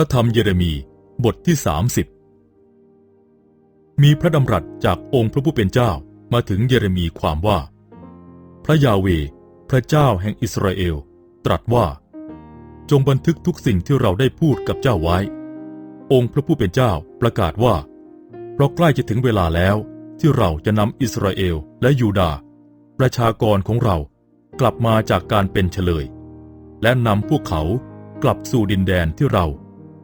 ระธรรมเยเรมีบทที่ 30 มีพระดำรัสจากองค์พระผู้เป็นเจ้ามาถึงเยเรมีความว่า พระยาเว พระเจ้าแห่งอิสราเอล ตรัสว่า จงบันทึกทุกสิ่งที่เราได้พูดกับเจ้าไว้ องค์พระผู้เป็นเจ้าประกาศว่า เพราะใกล้จะถึงเวลาแล้วที่เราจะนำอิสราเอลและยูดาห์ประชากรของเรากลับมาจากการเป็นเฉลย และนำพวกเขากลับสู่ดินแดนที่เรา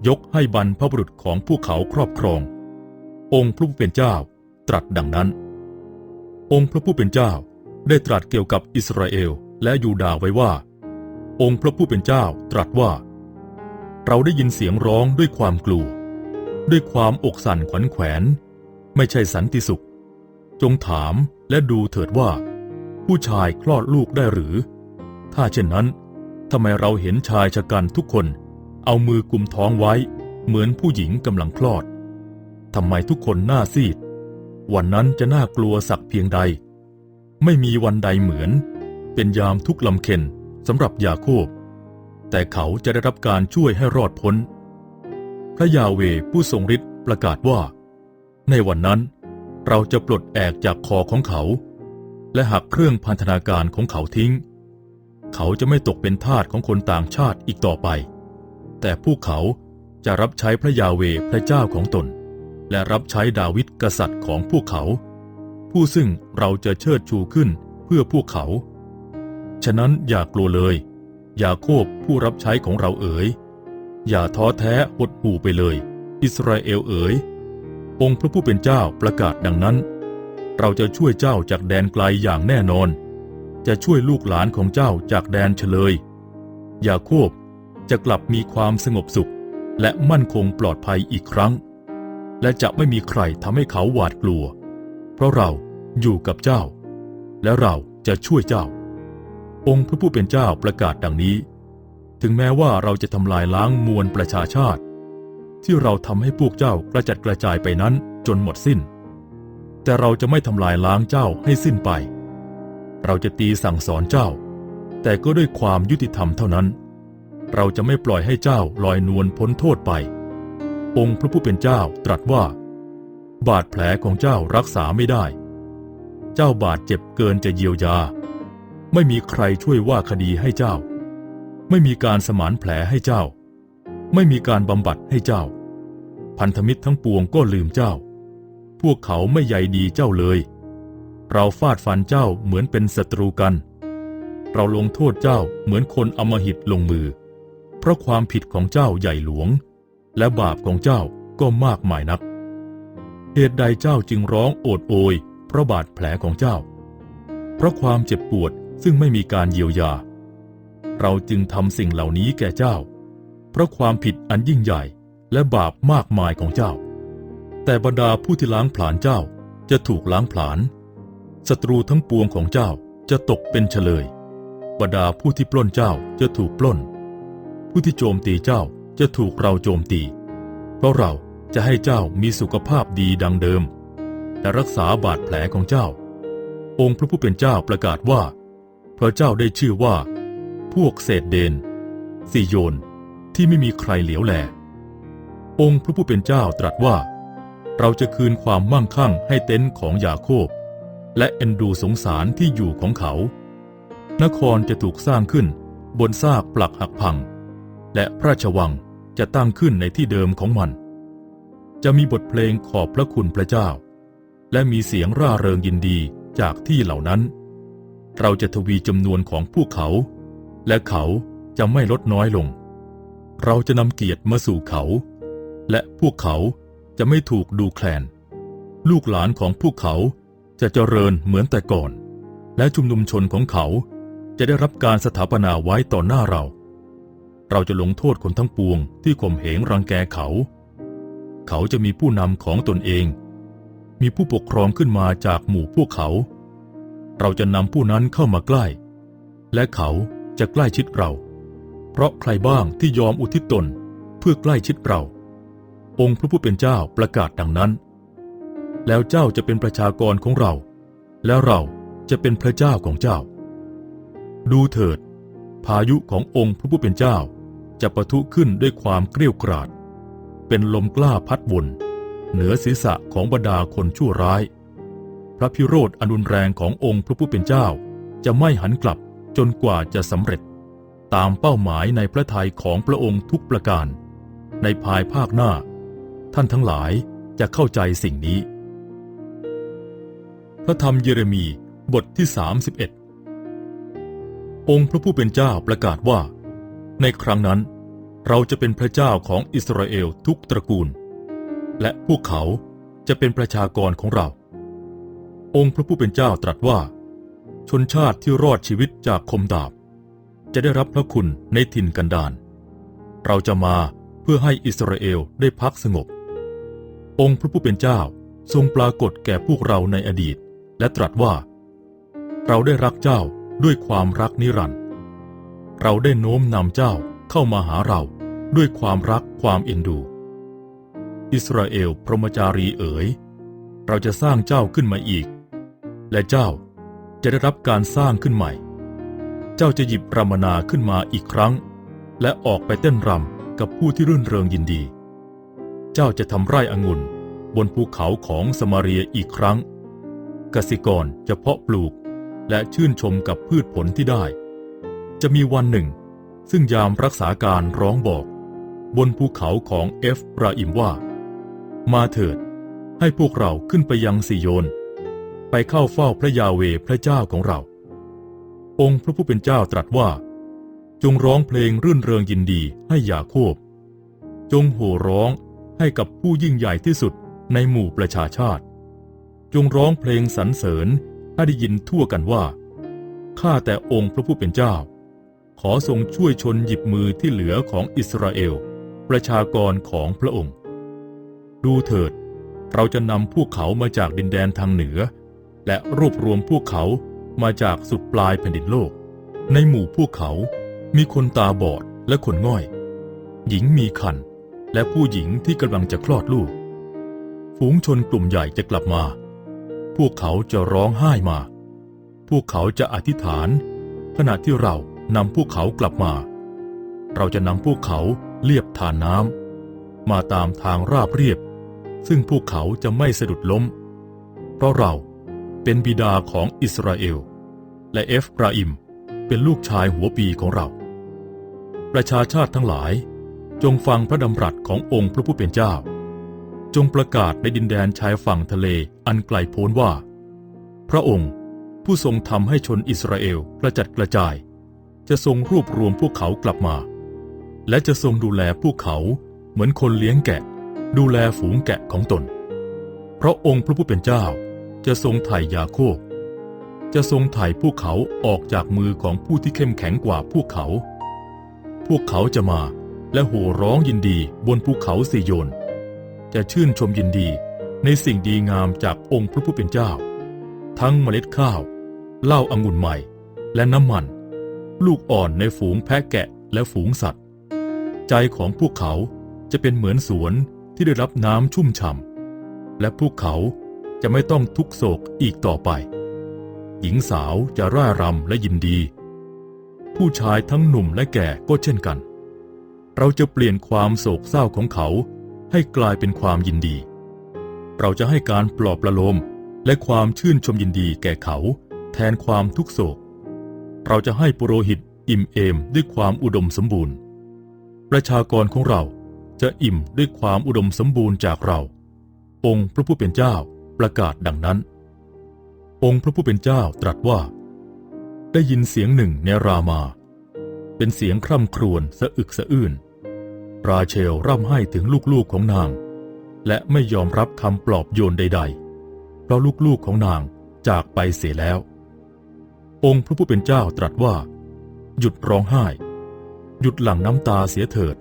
ยกให้บรรพบุรุษของพวกเขาครอบครอง องค์พระผู้เป็นเจ้าตรัสดังนั้น องค์พระผู้เป็นเจ้าได้ตรัสเกี่ยวกับอิสราเอลและยูดาห์ไว้ว่า องค์พระผู้เป็นเจ้าตรัสว่า เราได้ยินเสียงร้องด้วยความกลัว ด้วยความอกสั่นขวัญแขวน ไม่ใช่สันติสุข จงถามและดูเถิดว่า ผู้ชายคลอดลูกได้หรือ ถ้าเช่นนั้นทำไมเราเห็นชายชะกันทุกคน เอามือกุมท้องไว้ เหมือนผู้หญิงกำลังคลอดทำไมทุกคนหน้าซีด วันนั้นจะน่ากลัวสักเพียงใด ไม่มีวันใดเหมือน เป็นยามทุกลำเค็นสำหรับยาโคบ แต่เขาจะได้รับการช่วยให้รอดพ้น พระยาเวผู้ทรงฤทธิ์ประกาศว่า ในวันนั้นเราจะปลดแอกจากคอของเขา และหักเครื่องพันธนาการของเขาทิ้ง เขาจะไม่ตกเป็นทาสของคนต่างชาติอีกต่อไป แต่พวกเขาจะรับใช้พระยาเวพระเจ้าของตน และรับใช้ดาวิดกษัตริย์ของพวกเขา ผู้ซึ่งเราจะเชิดชูขึ้นเพื่อพวกเขา ฉะนั้นอย่ากลัวเลย อย่าโคบผู้รับใช้ของเราเอ๋ย อย่าท้อแท้หดหู่ไปเลย อิสราเอลเอ๋ย องค์พระผู้เป็นเจ้าประกาศดังนั้น เราจะช่วยเจ้าจากแดนไกลอย่างแน่นอน จะช่วยลูกหลานของเจ้าจากแดนเฉลย อย่าโคบ จะกลับมีความสงบสุข และมั่นคงปลอดภัยอีกครั้ง และจะไม่มีใครทำให้เขาหวาดกลัว เพราะเราอยู่กับเจ้า และเราจะช่วยเจ้า องค์พระผู้เป็นเจ้าประกาศดังนี้ ถึงแม้ว่าเราจะทำลายล้างมวลประชาชาติ ที่เราทำให้พวกเจ้ากระจัดกระจายไปนั้นจนหมดสิ้น แต่เราจะไม่ทำลายล้างเจ้าให้สิ้นไป เราจะตีสั่งสอนเจ้า แต่ก็ด้วยความยุติธรรมเท่านั้น เราจะไม่ปล่อยให้เจ้าลอยนวลพ้นโทษไป องค์พระผู้เป็นเจ้าตรัสว่า บาดแผลของเจ้ารักษาไม่ได้ เจ้าบาดเจ็บเกินจะเยียวยา ไม่มีใครช่วยว่าคดีให้เจ้า ไม่มีการสมานแผลให้เจ้า ไม่มีการบำบัดให้เจ้า พันธมิตรทั้งปวงก็ลืมเจ้า พวกเขาไม่ใยดีเจ้าเลย เราฟาดฟันเจ้าเหมือนเป็นศัตรูกัน เราลงโทษเจ้าเหมือนคนอมหิตลงมือ ราะความผิดของเจ้าใหญ่หลวง และบาปของเจ้าก็มากมายนัก เหตุใดเจ้าจึงร้องโอดโอย เพราะบาดแผลของเจ้า เพราะความเจ็บปวดซึ่งไม่มีการเยียวยา เราจึงทำสิ่งเหล่านี้แก่เจ้า เพราะความผิดอันยิ่งใหญ่และบาปมากมายของเจ้า แต่บรรดาผู้ที่ล้างผลาญเจ้าจะถูกล้างผลาญศัตรูทั้งปวงของเจ้าจะตกเป็นเฉลยบรรดาผู้ที่ปล้นเจ้าจะถูกปล้น ผู้ที่โจมตีเจ้าจะถูกเราโจมตี เพราะเราจะให้เจ้ามีสุขภาพดีดังเดิมและรักษาบาดแผลของเจ้า องค์พระผู้เป็นเจ้าประกาศว่าพระเจ้าได้ชื่อว่า พวกเศษเดนซีโยนที่ไม่มีใครเหลียวแล องค์พระผู้เป็นเจ้าตรัสว่า เราจะคืนความมั่งคั่งให้เต็นท์ของยาโคบ และเอ็นดูสงสารที่อยู่ของเขา นครจะถูกสร้างขึ้นบนซากปลักหักพัง และพระราชวังจะตั้งขึ้นในที่เดิมของมัน จะมีบทเพลงขอบพระคุณพระเจ้า และมีเสียงร่าเริงยินดีจากที่เหล่านั้น เราจะทวีจำนวนของพวกเขา และเขาจะไม่ลดน้อยลง เราจะนำเกียรติมาสู่เขา และพวกเขาจะไม่ถูกดูแคลน ลูกหลานของพวกเขาจะเจริญเหมือนแต่ก่อน และชุมนุมชนของเขาจะได้รับการสถาปนาไว้ต่อหน้าเรา เราจะลงโทษคนทั้งปวงที่ข่มเหงรังแกเขา เขาจะมีผู้นำของตนเอง มีผู้ปกครองขึ้นมาจากหมู่พวกเขา เราจะนำผู้นั้นเข้ามาใกล้ และเขาจะใกล้ชิดเรา เพราะใครบ้างที่ยอมอุทิศตนเพื่อใกล้ชิดเรา องค์พระผู้เป็นเจ้าประกาศดังนั้น แล้วเจ้าจะเป็นประชากรของเรา แล้วเราจะเป็นพระเจ้าของเจ้า ดูเถิดพายุขององค์พระผู้เป็นเจ้า จะปะทุขึ้นด้วยความเกรี้ยวกราด เป็นลมกล้าพัดวน เหนือศีรษะของบรรดาคนชั่วร้าย พระพิโรธอนุนแรงขององค์พระผู้เป็นเจ้า จะไม่หันกลับจนกว่าจะสำเร็จ ตามเป้าหมายในพระทัยของพระองค์ทุกประการ ในภายภาคหน้า ท่านทั้งหลายจะเข้าใจสิ่งนี้ พระธรรมเยเรมีบทที่ 31 องค์พระผู้เป็นเจ้าประกาศว่า ในครั้งนั้น เราจะเป็นพระเจ้าของอิสราเอลทุกตระกูล และพวกเขาจะเป็นประชากรของเรา องค์พระผู้เป็นเจ้าตรัสว่า ชนชาติที่รอดชีวิตจากคมดาบ จะได้รับพระคุณในถิ่นกันดารเราจะมาเพื่อให้อิสราเอลได้พักสงบ องค์พระผู้เป็นเจ้าทรงปรากฏแก่พวกเราในอดีต และตรัสว่า เราได้รักเจ้าด้วยความรักนิรันดร์ เราได้โน้มนำเจ้าเข้ามาหาเราด้วยความรักความเอ็นดู อิสราเอลพรหมจารีเอ๋ย เราจะสร้างเจ้าขึ้นมาอีก และเจ้าจะได้รับการสร้างขึ้นใหม่ เจ้าจะหยิบรามนาขึ้นมาอีกครั้ง และออกไปเต้นรำกับผู้ที่รื่นเริงยินดี เจ้าจะทำไร่องุ่นบนภูเขาของสมาเรียอีกครั้งกสิกรจะเพาะปลูกและชื่นชมกับพืชผลที่ได้ จะมีวันหนึ่ง ซึ่งยามรักษาการร้องบอก บนภูเขาของเอฟราอิมว่า มาเถิด ให้พวกเราขึ้นไปยังสิโยน ไปเข้าเฝ้าพระยาเวพระเจ้าของเรา องค์พระผู้เป็นเจ้าตรัสว่า จงร้องเพลงรื่นเริงยินดีให้ยาโคบ จงโห่ร้องให้กับผู้ยิ่งใหญ่ที่สุดในหมู่ประชาชาติ จงร้องเพลงสรรเสริญให้ได้ยินทั่วกันว่าข้าแต่องค์พระผู้เป็นเจ้า ขอทรงช่วยชนหยิบมือที่เหลือของอิสราเอล ประชากรของพระองค์ ดูเถิด เราจะนำพวกเขามาจากดินแดนทางเหนือ และรวบรวมพวกเขามาจากสุดปลายแผ่นดินโลก ในหมู่พวกเขามีคนตาบอดและคนง่อย หญิงมีคันและผู้หญิงที่กำลังจะคลอดลูก ฝูงชนกลุ่มใหญ่จะกลับมา พวกเขาจะร้องไห้มา พวกเขาจะอธิษฐาน ขณะที่เรา นำพวกเขากลับมา เราจะนำพวกเขาเลียบทานน้ำมาตามทางราบเรียบ ซึ่งพวกเขาจะไม่สะดุดล้ม เพราะเราเป็นบิดาของอิสราเอล และเอฟราอิมเป็นลูกชายหัวปีของเรา ประชาชาติทั้งหลายจงฟังพระดำรัสขององค์พระผู้เป็นเจ้า จงประกาศในดินแดนชายฝั่งทะเลอันไกลโพ้นว่า พระองค์ผู้ทรงทำให้ชนอิสราเอลกระจัดกระจาย จะทรงรวบรวมพวกเขากลับมา และจะทรงดูแลพวกเขาเหมือนคนเลี้ยงแกะ ดูแลฝูงแกะของตน เพราะองค์พระผู้เป็นเจ้าจะทรงไถ่ยาโคบจะทรงไถ่พวกเขาออกจากมือของผู้ที่เข้มแข็งกว่าพวกเขา พวกเขาจะมาและโห่ร้องยินดีบนภูเขาสิโยน จะชื่นชมยินดีในสิ่งดีงามจากองค์พระผู้เป็นเจ้า ทั้งเมล็ดข้าว เหล้าอางุ่นใหม่ และน้ำมัน ลูกอ่อนในฝูงแพะแกะและฝูงสัตว์ ใจของพวกเขาจะเป็นเหมือนสวนที่ได้รับน้ำชุ่มฉ่ำและพวกเขาจะไม่ต้องทุกโศกอีกต่อไป หญิงสาวจะร่ารำและยินดี ผู้ชายทั้งหนุ่มและแก่ก็เช่นกัน เราจะเปลี่ยนความโศกเศร้าของเขาให้กลายเป็นความยินดี เราจะให้การปลอบประโลมและความชื่นชมยินดีแก่เขา แทนความทุกโศก เราจะให้ปุโรหิตอิ่มเอมด้วยความอุดมสมบูรณ์ ประชากรของเราจะอิ่มด้วยความอุดมสมบูรณ์จากเรา องค์พระผู้เป็นเจ้าประกาศดังนั้น องค์พระผู้เป็นเจ้าตรัสว่า ได้ยินเสียงหนึ่งในรามา เป็นเสียงคร่ำครวญสะอึกสะอื้นราเชลร่ำไห้ถึงลูกๆของนาง และไม่ยอมรับคำปลอบโยนใด ๆ เพราะลูกๆของนางจากไปเสียแล้ว องค์พระผู้เป็นเจ้าตรัสว่า หยุดร้องไห้ หยุดหลั่งน้ำตาเสียเถิด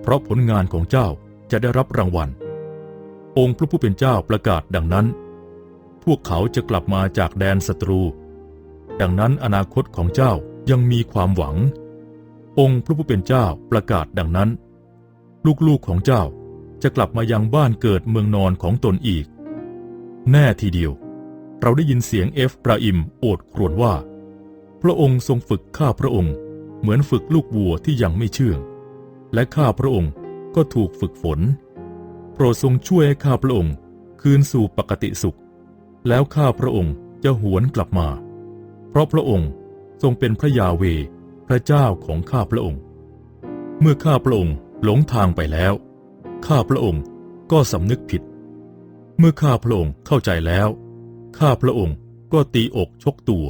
เพราะผลงานของเจ้าจะได้รับรางวัล องค์พระผู้เป็นเจ้าประกาศดังนั้น พวกเขาจะกลับมาจากแดนศัตรู ดังนั้นอนาคตของเจ้ายังมีความหวัง องค์พระผู้เป็นเจ้าประกาศดังนั้น ลูกๆของเจ้าจะกลับมายังบ้านเกิดเมืองนอนของตนอีก แน่ทีเดียว เราได้ยินเสียงเอฟปราอิมโอดครวญว่า พระองค์ทรงฝึกข้าพระองค์ เหมือนฝึกลูกวัวที่ยังไม่เชื่อง และข้าพระองค์ก็ถูกฝึกฝนรดทรงช่วยให้ข้าพระองค์ คืนสู่ปกติสุข แล้วข้าพระองค์จะหวนกลับมา เพราะพระองค์ทรงเป็นพระยาเวพระเจ้าของข้าพระองค์ เมื่อข้าพระองค์หลงทางไปแล้ว ข้าพระองค์ก็สำนึกผิด เมื่อข้าพระองค์เข้าใจแล้ว ข้าพระองค์ก็ตีอกชกตัว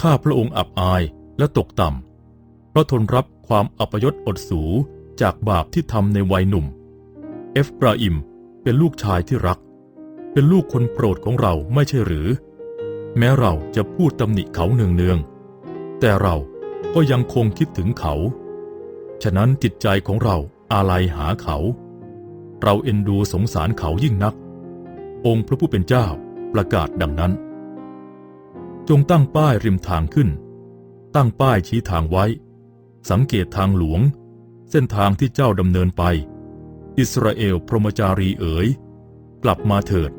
ข้าพระองค์อับอายและตกต่ำ เพราะทนรับความอัปยศอดสูจากบาปที่ทำในวัยหนุ่ม เอฟราอิมเป็นลูกชายที่รัก เป็นลูกคนโปรดของเราไม่ใช่หรือ แม้เราจะพูดตำหนิเขาเนืองๆ แต่เราก็ยังคงคิดถึงเขา ฉะนั้นจิตใจของเราอาลัยหาเขา เราเอ็นดูสงสารเขายิ่งนัก องค์พระผู้เป็นเจ้า ประกาศดังนั้น จงตั้งป้ายริมทางขึ้น ตั้งป้ายชี้ทางไว้ สังเกตทางหลวง เส้นทางที่เจ้าดำเนินไป อิสราเอลพรหมจารีเอ๋ย กลับมาเถิด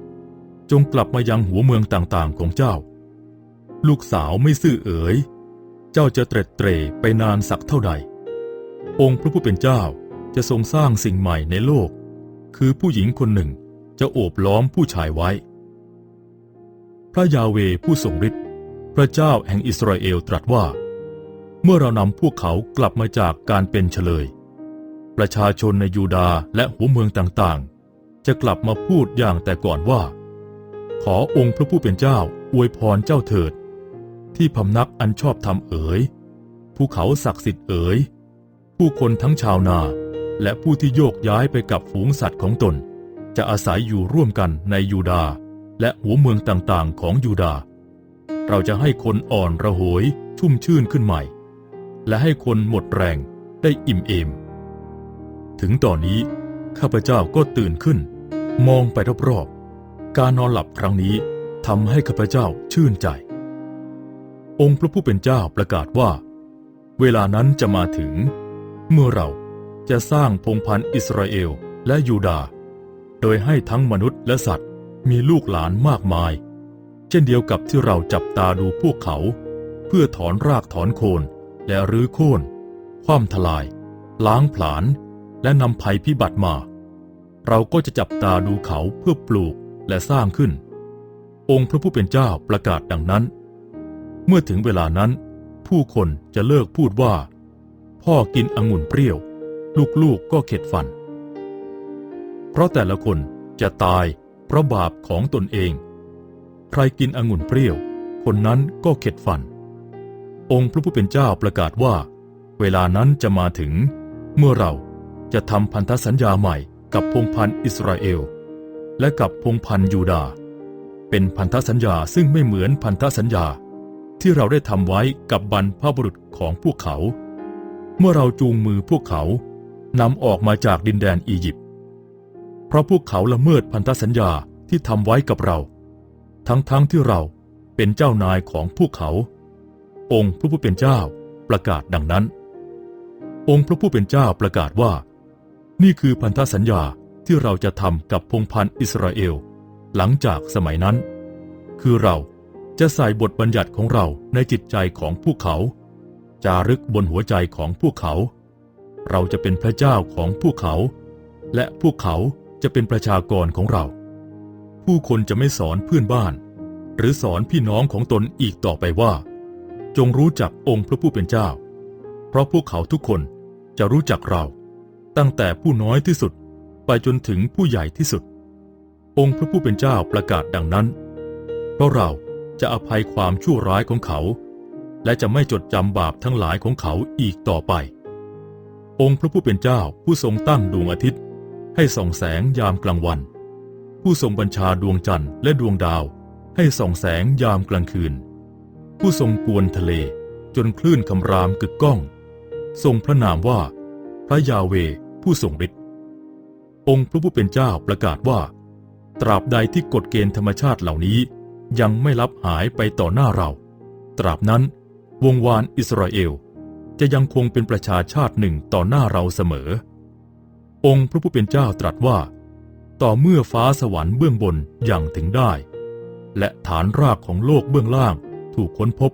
จงกลับมายังหัวเมืองต่างๆของเจ้า ลูกสาวไม่ซื่อเอ๋ย เจ้าจะเตร็ดเตร่ไปนานสักเท่าใด องค์พระผู้เป็นเจ้าจะทรงสร้างสิ่งใหม่ในโลก คือผู้หญิงคนหนึ่งจะโอบล้อมผู้ชายไว้ ระยาเวผู้ทรงฤทธิ์พระเจ้าแห่งอิสราเอลตรัสว่า เมื่อเรานำพวกเขากลับมาจากการเป็นเฉลย ประชาชนในยูดาห์และหัวเมืองต่างๆ จะกลับมาพูดอย่างแต่ก่อนว่า ขอองค์พระผู้เป็นเจ้าอวยพรเจ้าเถิด ที่พำนักอันชอบธรรมเอ๋ยภูเขาศักดิ์สิทธิ์เอ๋ยผู้คนทั้งชาวนาและผู้ที่โยกย้ายไปกับฝูงสัตว์ของตน จะอาศัยอยู่ร่วมกันในยูดาห์ และหัวเมืองต่างๆ ของยูดาห์เราจะให้คนอ่อนระโหยชุ่มชื่นขึ้นใหม่ และให้คนหมดแรงได้อิ่มเอม ถึงตอนนี้ข้าพเจ้าก็ตื่นขึ้น มองไปรอบๆ การนอนหลับครั้งนี้ทำให้ข้าพเจ้าชื่นใจ องค์พระผู้เป็นเจ้าประกาศว่า เวลานั้นจะมาถึง เมื่อเราจะสร้างพงพันธ์อิสราเอลและยูดาห์โดยให้ทั้งมนุษย์และสัตว์ มีลูกหลานมากมาย เช่นเดียวกับที่เราจับตาดูพวกเขา เพื่อถอนรากถอนโคน และรื้อโค่นคว่ำทลาย ล้างผลาญและนำภัยพิบัติมา เราก็จะจับตาดูเขาเพื่อปลูกและสร้างขึ้น องค์พระผู้เป็นเจ้าประกาศดังนั้น เมื่อถึงเวลานั้น ผู้คนจะเลิกพูดว่า พ่อกินองุ่นเปรี้ยว ลูกๆก็เข็ดฟัน เพราะแต่ละคนจะตาย เพราะบาปของตนเอง ใครกินองุ่นเปรี้ยว คนนั้นก็เข็ดฟัน องค์พระผู้เป็นเจ้าประกาศว่า เวลานั้นจะมาถึง เมื่อเราจะทำพันธสัญญาใหม่กับพงพันอิสราเอล และกับพงพันยูดา เป็นพันธสัญญาซึ่งไม่เหมือนพันธสัญญาที่เราได้ทำไว้กับบรรพบุรุษของพวกเขา เมื่อเราจูงมือพวกเขานำออกมาจากดินแดนอียิปต์ เพราะพวกเขาละเมิดพันธสัญญาที่ทำไว้กับเรา ทั้งๆทที่เราเป็นเจ้านายของพวกเขา องค์พระผู้เป็นเจ้าประกาศดังนั้น องค์พระผู้เป็นเจ้าประกาศว่า นี่คือพันธสัญญาที่เราจะทำกับพงพันธ์อิสราเอล หลังจากสมัยนั้น คือเราจะใส่บทบัญญัติของเราในจิตใจของพวกเขา จารึกบนหัวใจของพวกเขา เราจะเป็นพระเจ้าของพวกเขา และพวกเขา จะเป็นประชากรของเรา ผู้คนจะไม่สอนเพื่อนบ้าน หรือสอนพี่น้องของตนอีกต่อไปว่า จงรู้จักองค์พระผู้เป็นเจ้า เพราะพวกเขาทุกคนจะรู้จักเรา ตั้งแต่ผู้น้อยที่สุดไปจนถึงผู้ใหญ่ที่สุด องค์พระผู้เป็นเจ้าประกาศดังนั้น เพราะเราจะอภัยความชั่วร้ายของเขา และจะไม่จดจำบาปทั้งหลายของเขาอีกต่อไป องค์พระผู้เป็นเจ้าผู้ทรงตั้งดวงอาทิตย์ ให้ส่องแสงยามกลางวัน ผู้ทรงบัญชาดวงจันทร์และดวงดาว ให้ส่องแสงยามกลางคืน ผู้ทรงกวนทะเลจนคลื่นคำรามกึกก้อง ทรงพระนามว่า พระยาเวผู้ทรงฤทธิ์องค์พระผู้เป็นเจ้าประกาศว่า ตราบใดที่กฎเกณฑ์ธรรมชาติเหล่านี้ยังไม่ลับหายไปต่อหน้าเรา ตราบนั้น วงวานอิสราเอลจะยังคงเป็นประชาชาติหนึ่งต่อหน้าเราเสมอ องค์พระผู้เป็นเจ้าตรัสว่า ต่อเมื่อฟ้าสวรรค์เบื้องบนอย่างถึงได้ และฐานรากของโลกเบื้องล่างถูกค้นพบ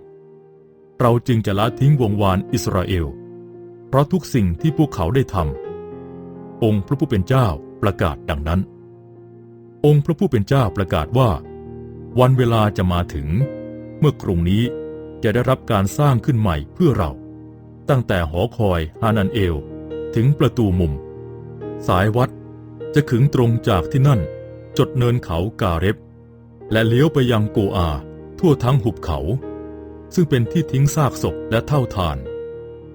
เราจึงจะละทิ้งวงวานอิสราเอล เพราะทุกสิ่งที่พวกเขาได้ทำองค์พระผู้เป็นเจ้าประกาศดังนั้น องค์พระผู้เป็นเจ้าประกาศว่า วันเวลาจะมาถึง เมื่อกรุงนี้จะได้รับการสร้างขึ้นใหม่เพื่อเรา ตั้งแต่หอคอยฮานันเอล ถึงประตูมุม สายวัดจะขึงตรงจากที่นั่น จดเนินเขากาเร็บ และเลี้ยวไปยังโกอา ทั่วทั้งหุบเขา ซึ่งเป็นที่ทิ้งซากศพและเท่าทาน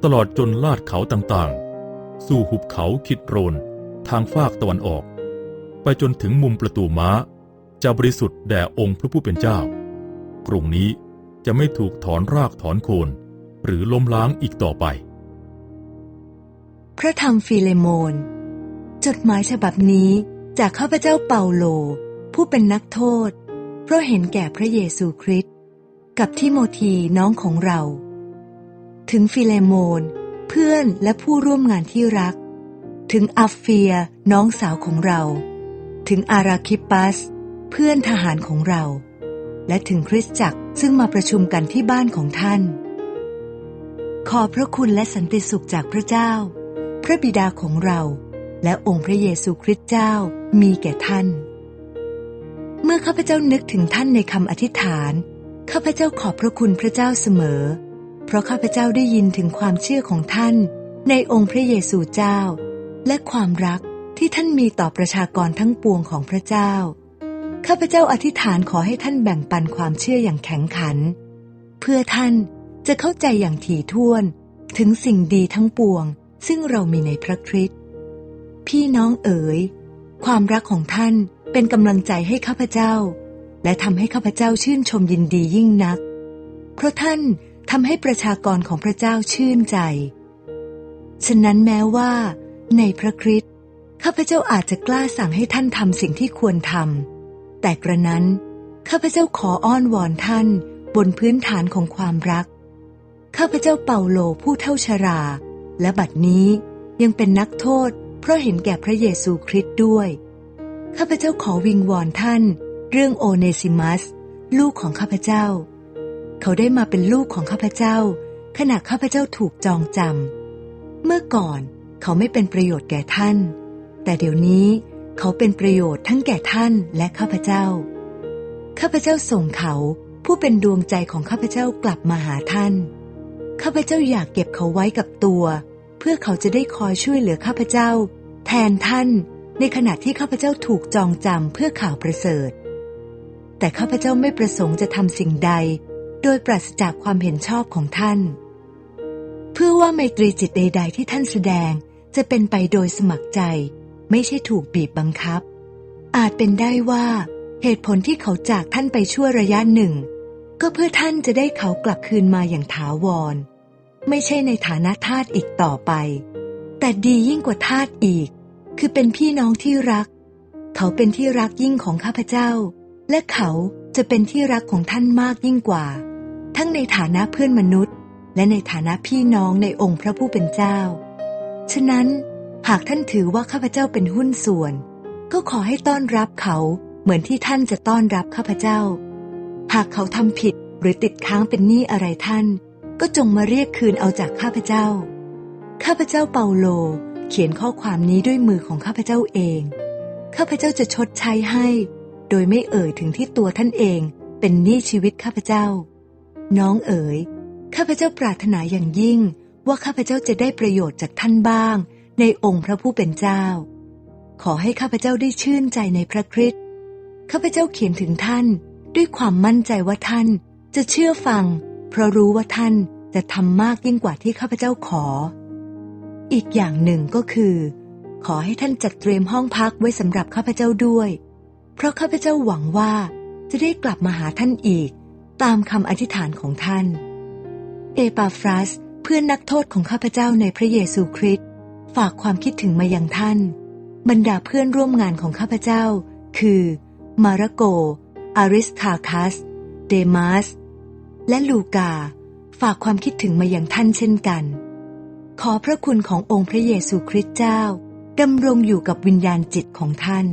ตลอดจนลาดเขาต่างๆ สู่หุบเขาคิดโรน ทางฟากตะวันออก ไปจนถึงมุมประตูม้า จะบริสุทธิ์แด่องค์พระผู้เป็นเจ้า กรุงนี้จะไม่ถูกถอนรากถอนโคน หรือล้มล้างอีกต่อไป พระธรรมฟิเลโมน จดหมายฉบับนี้จากข้าพเจ้าเปาโล ผู้เป็นนักโทษ เพราะเห็นแก่พระเยซูคริสต์กับทิโมธีน้องของเรา ถึงฟิเลโมน เพื่อนและผู้ร่วมงานที่รัก ถึงอัฟเฟียน้องสาวของเรา ถึงอาราคิปัส เพื่อนทหารของเรา และถึงคริสตจักรซึ่งมาประชุมกันที่บ้านของท่าน ขอพระคุณและสันติสุขจากพระเจ้า พระบิดาของเรา และองค์พระเยซูคริสต์เจ้ามีแก่ท่าน เมื่อข้าพเจ้านึกถึงท่านในคำอธิษฐาน ข้าพเจ้าขอบพระคุณพระเจ้าเสมอ เพราะข้าพเจ้าได้ยินถึงความเชื่อของท่าน ในองค์พระเยซูเจ้า และความรักที่ท่านมีต่อประชากรทั้งปวงของพระเจ้า ข้าพเจ้าอธิษฐานขอให้ท่านแบ่งปันความเชื่ออย่างแข็งขัน เพื่อท่านจะเข้าใจอย่างถี่ถ้วน ถึงสิ่งดีทั้งปวง ซึ่งเรามีในพระคริสต์ พี่น้องเอ๋ย ความรักของท่านเป็นกำลังใจให้ข้าพเจ้า และทำให้ข้าพเจ้าชื่นชมยินดียิ่งนัก เพราะท่านทำให้ประชากรของพระเจ้าชื่นใจ ฉะนั้นแม้ว่า ในพระคริสต์ข้าพเจ้าอาจจะกล้าสั่งให้ท่านทำสิ่งที่ควรทำแต่กระนั้น ข้าพเจ้าขออ้อนวอนท่านบนพื้นฐานของความรัก ข้าพเจ้าเปาโลผู้เท่าชรา และบัดนี้ยังเป็นนักโทษ ราะเห็นแก่พระเยซูคริสต์ด้วย ข้าพเจ้าขอวิงวอนท่าน เรื่องโอเนซิมัส ลูกของข้าพเจ้า เขาได้มาเป็นลูกของข้าพเจ้า ขณะข้าพเจ้าถูกจองจำเมื่อก่อนเขาไม่เป็นประโยชน์แก่ท่าน แต่เดี๋ยวนี้เขาเป็นประโยชน์ทั้งแก่ท่านและข้าพเจ้า ข้าพเจ้าส่งเขาผู้เป็นดวงใจของข้าพเจ้ากลับมาหาท่าน ข้าพเจ้าอยากเก็บเขาไว้กับตัว เพื่อเขาจะได้คอยช่วยเหลือข้าพเจ้า แทนท่านในขณะที่ข้าพเจ้าถูกจองจำเพื่อข่าวประเสริฐ แต่ข้าพเจ้าไม่ประสงค์จะทำสิ่งใด โดยปราศจากความเห็นชอบของท่าน เพื่อว่าไมตรีจิตใด ๆ ที่ท่านแสดงจะเป็นไปโดยสมัครใจ ไม่ใช่ถูกบีบบังคับ อาจเป็นได้ว่า เหตุผลที่เขาจากท่านไปชั่วระยะหนึ่ง ก็เพื่อท่านจะได้เขากลับคืนมาอย่างถาวร ไม่ใช่ในฐานะทาสอีกต่อไป แต่ดียิ่งกว่าทาสอีก คือเป็นพี่น้องที่รัก เขาเป็นที่รักยิ่งของข้าพเจ้า และเขาจะเป็นที่รักของท่านมากยิ่งกว่า ทั้งในฐานะเพื่อนมนุษย์ และในฐานะพี่น้องในองค์พระผู้เป็นเจ้า ฉะนั้น หากท่านถือว่าข้าพเจ้าเป็นหุ้นส่วน ก็ขอให้ต้อนรับเขาเหมือนที่ท่านจะต้อนรับข้าพเจ้า หากเขาทำผิดหรือติดค้างเป็นหนี้อะไรท่าน ก็จงมาเรียกคืนเอาจากข้าพเจ้า ข้าพเจ้าเปาโล เขียนข้อความนี้ด้วยมือของข้าพเจ้าเอง ข้าพเจ้าจะชดใช้ให้ โดยไม่เอ่ยถึงที่ตัวท่านเองเป็นหนี้ชีวิตข้าพเจ้า น้องเอ๋ย ข้าพเจ้าปรารถนาอย่างยิ่ง ว่าข้าพเจ้าจะได้ประโยชน์จากท่านบ้าง ในองค์พระผู้เป็นเจ้า ขอให้ข้าพเจ้าได้ชื่นใจในพระคริสต์ ข้าพเจ้าเขียนถึงท่าน ด้วยความมั่นใจว่าท่านจะเชื่อฟัง เพราะรู้ว่าท่านจะทำมากยิ่งกว่าที่ข้าพเจ้าขอ อีกอย่างหนึ่งก็คือ ขอให้ท่านจัดเตรียมห้องพักไว้สำหรับข้าพเจ้าด้วย เพราะข้าพเจ้าหวังว่าจะได้กลับมาหาท่านอีก ตามคำอธิษฐานของท่าน เอปาฟรัสเพื่อนนักโทษของข้าพเจ้าในพระเยซูคริสต์ฝากความคิดถึงมายังท่าน บรรดาเพื่อนร่วมงานของข้าพเจ้า คือ มาระโก อาริสทาคัส เดมาสและลูกา ฝากความคิดถึงมายังท่านเช่นกัน ขอพระคุณขององค์พระเยซูคริสต์เจ้าดำรงอยู่กับวิญญาณจิตของท่าน